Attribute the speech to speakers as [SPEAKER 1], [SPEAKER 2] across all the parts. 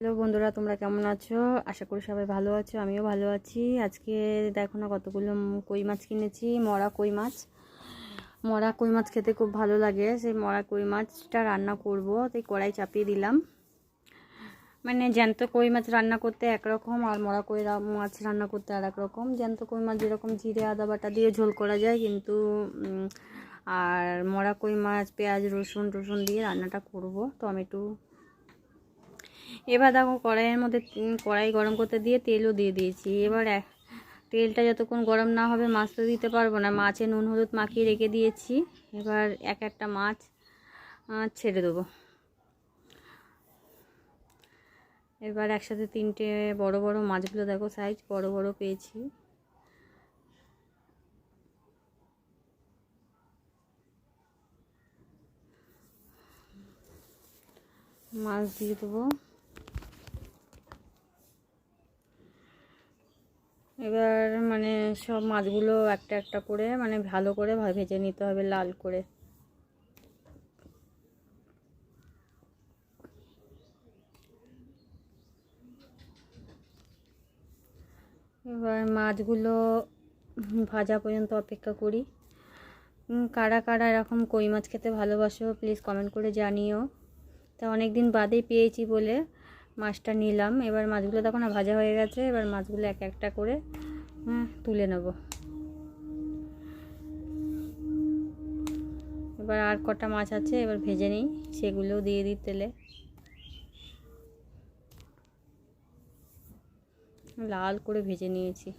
[SPEAKER 1] Hello বন্ধুরা, তোমরা কেমন আছো? আশা করি সবাই ভালো আছো, আমিও ভালো আছি। আজকে দেখো না কতগুলো কই মাছ কিনেছি, মরা কই মাছ। মরা কই মাছ খেতে খুব ভালো লাগে, সেই মরা কই মাছটা রান্না করব, তাই কড়াই চাপিয়ে দিলাম। মানে জ্যান্ত কই মাছ রান্না করতে একরকম, আর মরা কই মাছ রান্না করতে আর রকম। জ্যান্ত কই মাছ যেরকম জিরে, আদা, বাটা দিয়ে ঝোল করা যায়, কিন্তু আর মরা কই মাছ, পেঁয়াজ, রসুন টসুন দিয়ে রান্নাটা করব, টমেটো এবার দেখো কড়াইয়ের মধ্যে কড়াই গরম করতে দিয়ে তেলও দিয়ে দিয়েছি। এবার তেলটা যতক্ষণ গরম না হবে মাছ তো দিতে পারব না। মাছে নুন, হলুদ মাখিয়ে রেখে দিয়েছি। এবার এক একটা মাছ ছেড়ে দেবো। এবার একসাথে তিনটে বড় বড় মাছগুলো দেখো সাইজ বড় বড় পেয়েছি। মাছ দিয়ে দেবো। এবার মানে সব মাছগুলো একটা একটা করে মানে ভালো করে ভেজে নিতে হবে লাল করে। এবার মাছগুলো ভাজা পর্যন্ত অপেক্ষা করি। কারা কারা এরকম কই মাছ খেতে ভালোবাসো প্লিজ কমেন্ট করে জানিও। তা অনেক দিন বাদেই পেয়েছি বলে মাছটা নিলাম। এবার মাছগুলো তখন ভাজা হয়ে গেছে। এবার মাছগুলো এক একটা করে হ্যাঁ, তুলে নেব। এবার আর কটা মাছ আছে এবার ভেজে নিই। সেগুলোও দিয়ে দিই তেলে। লাল করে ভেজে নিয়েছি।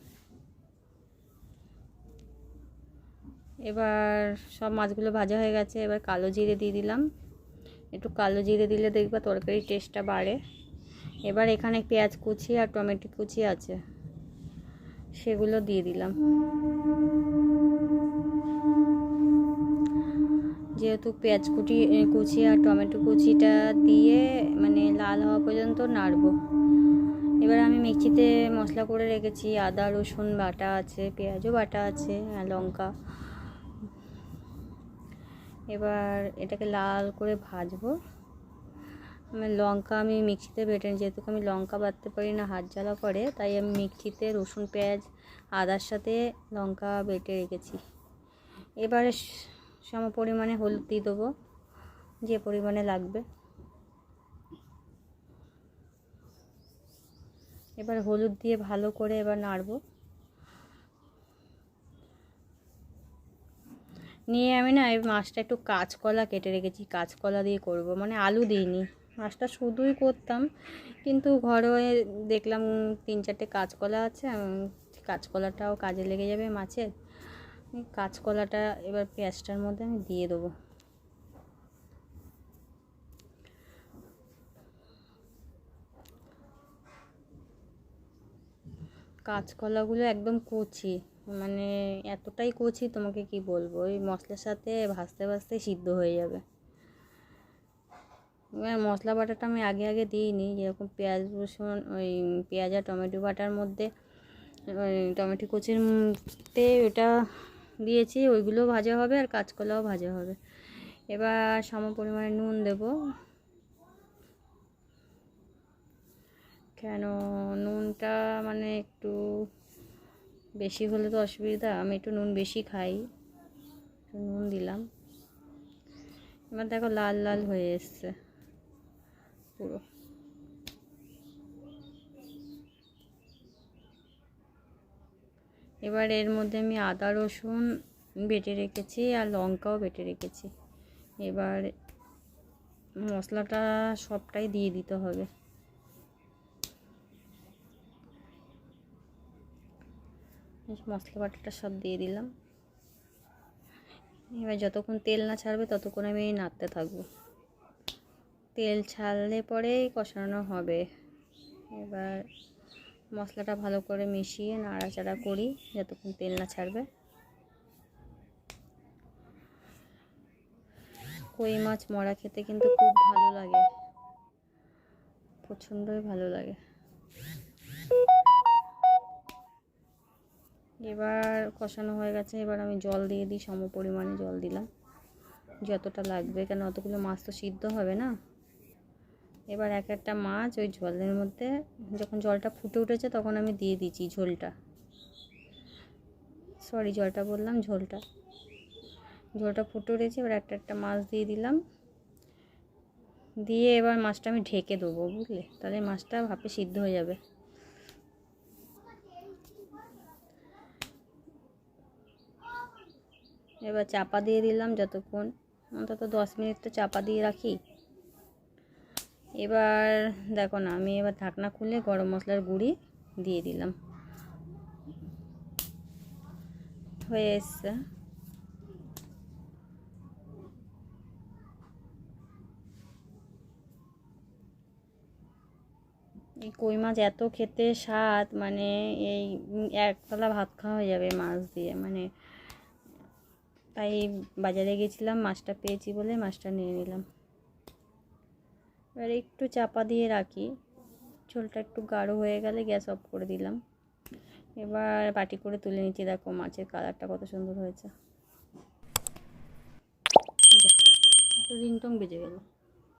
[SPEAKER 1] এবার সব মাছগুলো ভাজা হয়ে গেছে। এবার কালো জিরে দিয়ে দিলাম। একটু কালো জিরে দিলে দেখবা তরকারির টেস্টটা বাড়ে। এবার এখানে পেঁয়াজ কুচি আর টমেটো কুচি আছে। সেগুলো দিয়ে দিলাম। যেহেতু পেঁয়াজ কুটি কুচি আর টমেটো কুচিটা দিয়ে মানে লাল হওয়া পর্যন্ত নাড়বো। এবার আমি মিক্সিতে মশলা করে রেখেছি। আদা, রসুন, বাটা আছে, পেঁয়াজও বাটা আছে লঙ্কা। এবার এটাকে লাল করে ভাজবো। লঙ্কা, আমি মিক্সিতে বেটে যেহেতু আমি লঙ্কা বাটতে পারি না, হাত জ্বালা করে, তাই আমি মিক্সিতে রসুন, পেঁয়াজ, আদার সাথে লঙ্কা বেটে রেখেছি। এবারে সম পরিমাণে হলুদ দিয়ে দেবো, যে পরিমাণে লাগবে। এবার হলুদ দিয়ে ভালো করে এবার নাড়বো। নিয়ে আমি না এই মাছটা একটু কাঁচকলা কেটে রেখেছি, কাঁচকলা দিয়ে করব মানে আলু দিইনি। মাছটা শুধুই করতাম। কিন্তু ঘরে দেখলাম তিন চারটে কাঁচকলা আছে কাঁচকলাটাও কাজে লেগে যাবে মাছের। কাঁচকলাটা এবার পেঁয়াজটার মধ্যে আমি দিয়ে দেবো। কাঁচকলাগুলো একদম কচি মানে এতটাই কচি তোমাকে কি বলব? ওই মশলার সাথে ভাজতে ভাজতে সিদ্ধ হয়ে যাবে। মশলা বাটাটা আমি আগে আগে দিইনি। যেরকম পেঁয়াজ রসুন, ওই পেঁয়াজ আর টমেটো বাটার মধ্যে টমেটো কুচির উম তে ওটা দিয়েছি ওইগুলো ভাজা হবে আর কাঁচকলাও ভাজা হবে। এবার সম পরিমাণে নুন দেবো। কেন নুনটা মানে একটু বেশি হলে তো অসুবিধা, আমি একটু নুন বেশি খাই। নুন দিলাম। এবার দেখো লাল লাল হয়ে এসছে। পুরো। এবার এর মধ্যে আমি আদা, রসুন বেটে রেখেছি আর লঙ্কাও বেটে রেখেছি। এবার মশলাটা সবটাই দিয়ে দিতে হবে। মশলা বাটাটা সব দিয়ে দিলাম। এবার যতক্ষণ তেল না ছাড়বে ততক্ষণ আমি নাড়তে থাকব। তেল ছাড়লে পরেই কষানো হবে। এবার মশলাটা ভালো করে মিশিয়ে নাড়াচাড়া করি, যতক্ষণ তেল না ছাড়বে। কই মাছ মরা খেতে কিন্তু খুব ভালো লাগে। প্রচণ্ডই ভালো লাগে। এবার কষানো হয়ে গেছে, এবার আমি জল দিয়ে দিই, সম পরিমাণে জল দিলাম। যতটা লাগবে, কেন অতগুলো মাছ তো সিদ্ধ হবে না? এবার এক একটা মাছ ওই জলের মধ্যে, যখন জলটা ফুটে উঠেছে তখন আমি দিয়ে দিচ্ছি ঝোলটা। সরি জলটা বললাম, ঝোলটা। ঝোলটা ফুটে উঠেছে, এবার একটা একটা মাছ দিয়ে দিলাম। দিয়ে এবার মাছটা আমি ঢেকে দেবো, বুঝলে? তাহলে মাছটা ভাপে সিদ্ধ হয়ে যাবে। এবার চাপা দিয়ে দিলাম যতক্ষণ, অন্তত দশ মিনিট তো চাপা দিয়ে রাখি। এবার দেখো না, আমি এবার ঢাকনা খুলে গরম মশলার গুঁড়ি দিয়ে দিলাম। হয়ে এসছে। এই কই মাছ এত খেতে স্বাদ মানে এই একতলা ভাত খাওয়া হয়ে যাবে মাছ দিয়ে মানে তাই বাজারে গেছিলাম, মাছটা পেয়েছি বলে মাছটা নিয়ে নিলাম। এবার একটু চাপা দিয়ে রাখি। ঝোলটা একটু গাঢ় হয়ে গেলে গ্যাস অফ করে দিলাম। এবার বাটি করে তুলে নিচ্ছি। দেখো মাছের কালারটা কত সুন্দর হয়েছে। রিংটং বেজে গেল।